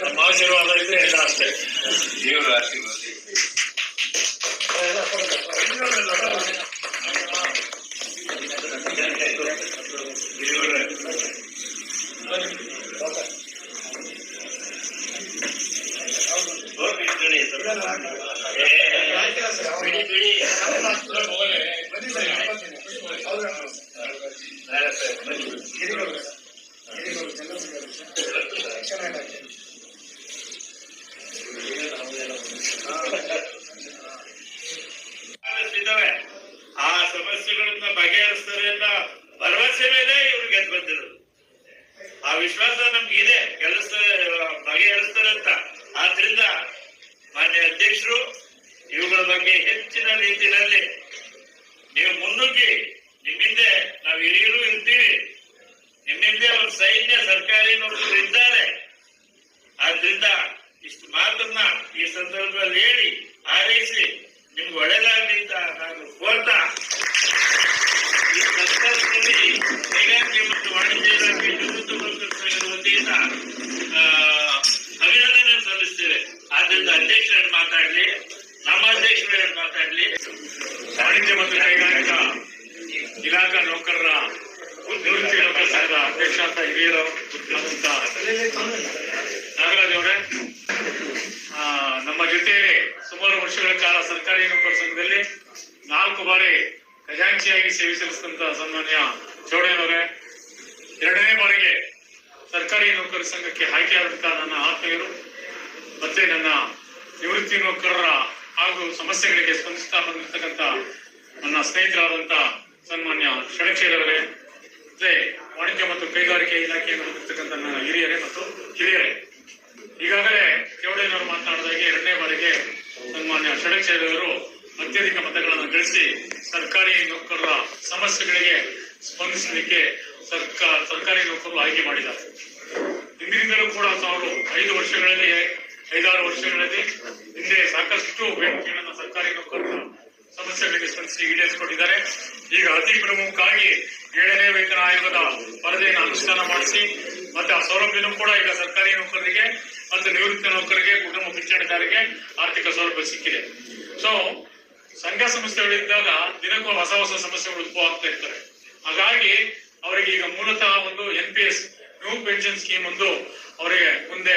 ನಮ್ಮ ಆಶೀರ್ವಾದ ಇದ್ರೆ ಎಲ್ಲ ಅಷ್ಟೇ. ದೇವರ ಆಶೀರ್ವಾದ ಬಿಡಿ ಬಿಡಿ ಇದ್ದಾವೆ ಆ ಸಮಸ್ಯೆಗಳನ್ನ ಬಗೆಹರಿಸ್ತಾರೆ ಅಂತ ಭರವಸೆ ಮೇಲೆ ಇವ್ರು ಗೆದ್ದು ಬಂದಿರೋದು. ಆ ವಿಶ್ವಾಸ ನಮ್ಗಿದೆ ಕೆಲಸ ಬಗೆಹರಿಸ್ತಾರೆ ಅಂತ. ಆದ್ರಿಂದ ಮಾನ್ಯ ಅಧ್ಯಕ್ಷರು, ಇವುಗಳ ಬಗ್ಗೆ ಹೆಚ್ಚಿನ ರೀತಿಯಲ್ಲಿ ನೀವು ಮುನ್ನುಗ್ಗಿ, ನಿಮ್ಮಿಂದೆ ನಾವು ಹಿರಿಯರು ಇರ್ತೀವಿ. ನಿಮ್ಮಿಂದೆ ಒಂದು ಸೈನ್ಯ ಸರ್ಕಾರಿ ನೌಕರು ಇದ್ದಾರೆ. ಆದ್ರಿಂದ ಇಷ್ಟು ಮಾತನ್ನ ಈ ಸಂದರ್ಭದಲ್ಲಿ ಹೇಳಿ, ಹಾರೈಸಿ ಸಲ್ಲಿಸ್ತೇವೆ ಅಧ್ಯಕ್ಷರನ್ನು ಅಧ್ಯಕ್ಷರು ಮಾತಾಡ್ಲಿ, ನಮ್ಮ ಅಧ್ಯಕ್ಷರು ಮಾತಾಡಲಿ. ವಾಣಿಜ್ಯ ಮತ್ತು ಕೈಗಾರಿಕಾ ಇಲಾಖಾ ನೌಕರರ ನಿವೃತ್ತಿ ನೌಕರ ಸಂಘದ ಅಧ್ಯಕ್ಷ ಅಂತ ಹಿರಿಯರು ನಾಗರಾಜ್ ಅವರೇ ನಮ್ಮ ಜೊತೆಯಲ್ಲಿ ಸುಮಾರು ವರ್ಷಗಳ ಕಾಲ ಸರ್ಕಾರಿ ನೌಕರ ಸಂಘದಲ್ಲಿ ನಾಲ್ಕು ಬಾರಿ ಖಜಾಂಚಿಯಾಗಿ ಸೇವೆ ಸಲ್ಲಿಸಿದಂತ ಸನ್ಮಾನ್ಯ ಚೌಡಯ್ಯನವರೇ ಎರಡನೇ ಬಾರಿಗೆ ಸರ್ಕಾರಿ ನೌಕರ ಸಂಘಕ್ಕೆ ಆಯ್ಕೆಯಾದಂತಹ ನನ್ನ ಆತ್ಮೀಯರು ಮತ್ತೆ ನನ್ನ ನಿವೃತ್ತಿ ನೌಕರರ ಹಾಗೂ ಸಮಸ್ಯೆಗಳಿಗೆ ಸ್ಪಂದಿಸ್ತಾ ಬಂದಿರ್ತಕ್ಕಂಥ ನನ್ನ ಸ್ನೇಹಿತರಾದಂತ ಸನ್ಮಾನ್ಯ ಷಡಕ್ಷೇರವರೇ ಮತ್ತೆ ವಾಣಿಜ್ಯ ಮತ್ತು ಕೈಗಾರಿಕೆ ಇಲಾಖೆಯನ್ನು ಹೊಂದಿರ್ತಕ್ಕಂಥ ನನ್ನ ಹಿರಿಯರೇ ಮತ್ತು ಹಿರಿಯರೇ ಈಗಾಗಲೇ ಚೌಡಯ್ಯನವರು ಮಾತನಾಡಿದಾಗೆ ಎರಡನೇ ಬಾರಿಗೆ ಸನ್ಮಾನ್ಯ ಷಡಕ್ಷೇರವರು ಅತ್ಯಧಿಕ ಮತಗಳನ್ನು ಗಳಿಸಿ ಸರ್ಕಾರಿ ನೌಕರರ ಸಮಸ್ಯೆಗಳಿಗೆ ಸ್ಪಂದಿಸಲಿಕ್ಕೆ ಸರ್ಕಾರ ಸರ್ಕಾರಿ ನೌಕರರು ಆಯ್ಕೆ ಮಾಡಿದ್ದಾರೆ. ಹಿಂದಿನಿಂದಲೂ ಕೂಡ ತಾವು ಐದು ವರ್ಷಗಳಲ್ಲಿ ಐದಾರು ವರ್ಷಗಳಲ್ಲಿ ಹಿಂದೆ ಸಾಕಷ್ಟು ಬೇಡಿಕೆಗಳನ್ನು ಸರ್ಕಾರಿ ನೌಕರರ ಸಮಸ್ಯೆಗಳಿಗೆ ಸ್ಪಂದಿಸಿ ಈಡೇರಿಸಿಕೊಂಡಿದ್ದಾರೆ. ಈಗ ಅತಿ ಪ್ರಮುಖವಾಗಿ ಏಳನೇ ವೇತನ ಆಯೋಗದ ವರದಿಯನ್ನು ಅನುಷ್ಠಾನ ಮಾಡಿಸಿ, ಮತ್ತೆ ಆ ಸೌಲಭ್ಯನೂ ಕೂಡ ಈಗ ಸರ್ಕಾರಿ ನೌಕರರಿಗೆ ಮತ್ತು ನಿವೃತ್ತ ನೌಕರರಿಗೆ ಕುಟುಂಬ ಪಿಂಚಣಿದಾರರಿಗೆ ಆರ್ಥಿಕ ಸೌಲಭ್ಯ ಸಿಕ್ಕಿದೆ. ಸೊ ಸಂಘ ಸಂಸ್ಥೆಗಳಿದ್ದಾಗ ದಿನಕ್ಕೂ ಹೊಸ ಹೊಸ ಸಮಸ್ಯೆಗಳು ಉದ್ಭವ ಆಗ್ತಾ ಇರ್ತಾರೆ ಹಾಗಾಗಿ ಅವರಿಗೆ ಈಗ ಮೂಲತಃ ಒಂದು N P S new pension scheme ಒಂದು ಅವರಿಗೆ ಮುಂದೆ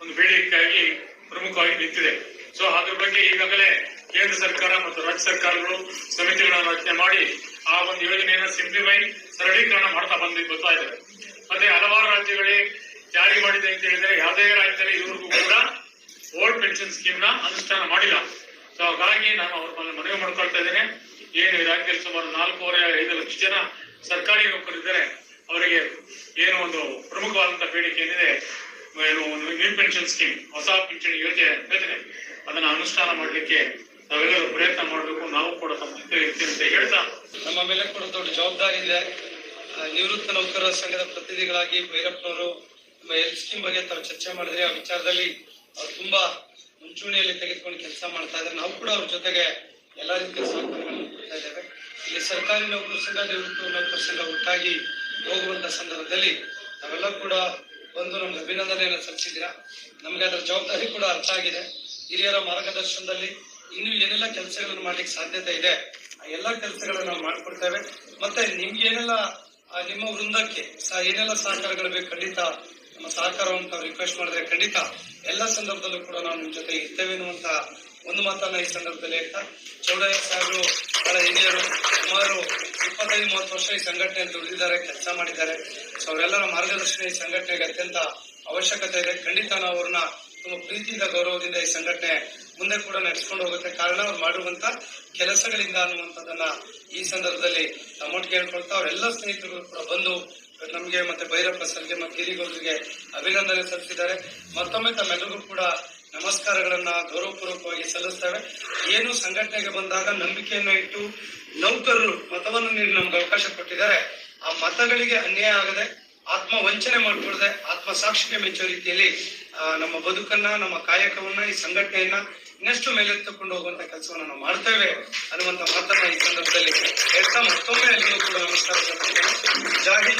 ಒಂದು ಬೇಡಿಕೆಯಾಗಿ ಪ್ರಮುಖವಾಗಿ ನಿಂತಿದೆ. ಸೊ ಅದ್ರ ಬಗ್ಗೆ ಈಗಾಗಲೇ ಕೇಂದ್ರ ಸರ್ಕಾರ ಮತ್ತು ರಾಜ್ಯ ಸರ್ಕಾರಗಳು ಸಮಿತಿಗಳನ್ನು ರಚನೆ ಮಾಡಿ ಆ ಒಂದು ಯೋಜನೆಯನ್ನ ಸಿಂಪ್ಲಿಫೈ ಸರಳೀಕರಣ ಮಾಡ್ತಾ ಬಂದು ಗೊತ್ತಾ ಇದೆ. ಮತ್ತೆ ಹಲವಾರು ರಾಜ್ಯಗಳೇ ಜಾರಿ ಮಾಡಿದೆ ಅಂತ ಹೇಳಿದ್ರೆ ಯಾವುದೇ ರಾಜ್ಯದಲ್ಲಿ ಇವ್ರಿಗೂ ಕೂಡ ಓಲ್ಡ್ ಪೆನ್ಷನ್ ಸ್ಕೀಮ್ನ ಅನುಷ್ಠಾನ ಮಾಡಿಲ್ಲ. ಸೊ ಹಾಗಾಗಿ ನಾನು ಅವ್ರ ಮನವಿ ಮಾಡ್ಕೊಳ್ತಾ ಇದ್ದೇನೆ. ಏನು ರಾಜ್ಯದಲ್ಲಿ ಸುಮಾರು ನಾಲ್ಕೂವರೆ, ಐದು ಲಕ್ಷ ಜನ ಸರ್ಕಾರಿ ನೌಕರಿದ್ದಾರೆ ಅವರಿಗೆ ಏನು ಒಂದು ಪ್ರಮುಖವಾದಂತಹ ಬೇಡಿಕೆ ಏನಿದೆ ನ್ಯೂ ಪೆನ್ಷನ್ ಸ್ಕೀಮ್ ಹೊಸ ಪಿಂಚಣಿ ಯೋಜನೆ ಯೋಜನೆ. ಅದನ್ನ ಅನುಷ್ಠಾನ ಮಾಡಲಿಕ್ಕೆ ನಾವೆಲ್ಲರೂ ಪ್ರಯತ್ನ ಮಾಡಬೇಕು. ನಾವು ಕೂಡ ಅಂತ ಹೇಳ್ತಾ ನಮ್ಮ ಮೇಲೆ ಕೂಡ ದೊಡ್ಡ ಜವಾಬ್ದಾರಿ ಇದೆ. ನಿವೃತ್ತ ನೌಕರರ ಸಂಘದ ಪ್ರತಿನಿಧಿಗಳಾಗಿ ಭೈರಪ್ಪನವರು ನಮ್ಮ ಹೆಲ್ತ್ ಸ್ಕೀಮ್ ಬಗ್ಗೆ ತಾವು ಚರ್ಚೆ ಮಾಡಿದ್ರೆ ಆ ವಿಚಾರದಲ್ಲಿ ಅವ್ರು ತುಂಬಾ ಮುಂಚೂಣಿಯಲ್ಲಿ ತೆಗೆದುಕೊಂಡು ಕೆಲಸ ಮಾಡ್ತಾ ಇದ್ದಾರೆ. ನಾವು ಕೂಡ ಅವ್ರ ಜೊತೆಗೆ ಎಲ್ಲಾ ರೀತಿಯ ಸಹಕಾರಗಳನ್ನು ಕೊಡ್ತಾ ಇದ್ದೇವೆ. ಇಲ್ಲಿ ಸರ್ಕಾರಿ ನೌಕರ ಸಂಘ, ನಿವೃತ್ತ ನೌಕರ ಸಂಘ ಒಟ್ಟಾಗಿ ಹೋಗುವಂತ ಸಂದರ್ಭದಲ್ಲಿ ನಾವೆಲ್ಲ ಕೂಡ ಬಂದು ನಮ್ಗೆ ಅಭಿನಂದನೆಯನ್ನು ಸಲ್ಲಿಸಿದ್ದೀರಾ? ನಮಗೆ ಅದರ ಜವಾಬ್ದಾರಿ ಕೂಡ ಅರ್ಥ ಆಗಿದೆ. ಹಿರಿಯರ ಮಾರ್ಗದರ್ಶನದಲ್ಲಿ ಇನ್ನು ಏನೆಲ್ಲ ಕೆಲಸಗಳನ್ನು ಮಾಡ್ಲಿಕ್ಕೆ ಸಾಧ್ಯತೆ ಇದೆ, ಆ ಎಲ್ಲಾ ಕೆಲಸಗಳನ್ನು ನಾವು ಮಾಡಿಕೊಡ್ತೇವೆ. ಮತ್ತೆ ನಿಮ್ಗೆ ಏನೆಲ್ಲ, ಆ, ನಿಮ್ಮ ವೃಂದಕ್ಕೆ ಏನೆಲ್ಲ ಸಹಕಾರಗಳು ಬೇಕು ಖಂಡಿತ, ನಮ್ಮ ಸಹಕಾರವನ್ನು ರಿಕ್ವೆಸ್ಟ್ ಮಾಡಿದ್ರೆ ಖಂಡಿತ ಎಲ್ಲ ಸಂದರ್ಭದಲ್ಲೂ ಕೂಡ ನಾವು ನಿಮ್ ಜೊತೆ ಇರ್ತೇವೆ ಅನ್ನುವಂತ ಒಂದು ಮಾತನ್ನ ಈ ಸಂದರ್ಭದಲ್ಲಿ ಹೇಳ್ತಾ, ಚೌಡಯ್ಯ ಸಾಹೇಬರು ಬಹಳ ಹಿರಿಯರು, ಸುಮಾರು ಇಪ್ಪತ್ತೈದು, ಮೂವತ್ತು ವರ್ಷ ಈ ಸಂಘಟನೆಯಲ್ಲಿ ದುಡಿದಿದ್ದಾರೆ, ಕೆಲಸ ಮಾಡಿದ್ದಾರೆ. ಸೊ ಅವರೆಲ್ಲರ ಮಾರ್ಗದರ್ಶನ ಈ ಸಂಘಟನೆಗೆ ಅತ್ಯಂತ ಅವಶ್ಯಕತೆ ಇದೆ. ಖಂಡಿತ ನಾವು ಅವ್ರನ್ನ ತುಂಬ ಪ್ರೀತಿಯಿಂದ ಗೌರವದಿಂದ ಈ ಸಂಘಟನೆ ಮುಂದೆ ಕೂಡ ನಡೆಸ್ಕೊಂಡು ಹೋಗುತ್ತೆ. ಕಾರಣ ಅವ್ರು ಮಾಡುವಂತ ಕೆಲಸಗಳಿಂದ ಅನ್ನುವಂಥದ್ದನ್ನ ಈ ಸಂದರ್ಭದಲ್ಲಿ ತಮ್ಮೊಟ್ಟಿಗೆ ಹೇಳ್ಕೊಳ್ತಾ ಅವರೆಲ್ಲ ಸ್ನೇಹಿತರು ಕೂಡ ಬಂದು ನಮಗೆ ಮತ್ತೆ ಭೈರಪ್ಪ ಸರ್ಗೆ ಮತ್ತೆ ಗಿರಿಗೌಡರಿಗೆ ಅಭಿನಂದನೆ ಸಲ್ಲಿಸಿದ್ದಾರೆ. ಮತ್ತೊಮ್ಮೆ ತಮ್ಮೆಲ್ಲರಿಗೂ ಕೂಡ ನಮಸ್ಕಾರಗಳನ್ನ ಗೌರವಪೂರ್ವಕವಾಗಿ ಸಲ್ಲಿಸ್ತೇವೆ. ಏನು ಸಂಘಟನೆಗೆ ಬಂದಾಗ ನಂಬಿಕೆಯನ್ನು ಇಟ್ಟು ನೌಕರರು ಮತವನ್ನು ನೀಡಿ ನಮ್ಗೆ ಅವಕಾಶ ಕೊಟ್ಟಿದ್ದಾರೆ. ಆ ಮತಗಳಿಗೆ ಅನ್ಯಾಯ ಆಗದೆ ಆತ್ಮ ವಂಚನೆ ಮಾಡ್ಕೊಳ್ದೆ ಆತ್ಮ ಸಾಕ್ಷಿಗೆ ಮೆಚ್ಚೋ ರೀತಿಯಲ್ಲಿ ನಮ್ಮ ಬದುಕನ್ನ, ನಮ್ಮ ಕಾಯಕವನ್ನ, ಈ ಸಂಘಟನೆಯನ್ನ ಇನ್ನಷ್ಟು ಮೇಲೆತ್ತುಕೊಂಡು ಹೋಗುವಂತ ಕೆಲಸವನ್ನ ನಾವು ಮಾಡ್ತೇವೆ ಅನ್ನುವಂತ ಮಾತನ್ನ ಈ ಸಂದರ್ಭದಲ್ಲಿ ಹೇಳ್ತಾ ಮತ್ತೊಮ್ಮೆ ಎಲ್ಲರೂ ಕೂಡ ನಮಸ್ಕಾರ ಜಾಹಿ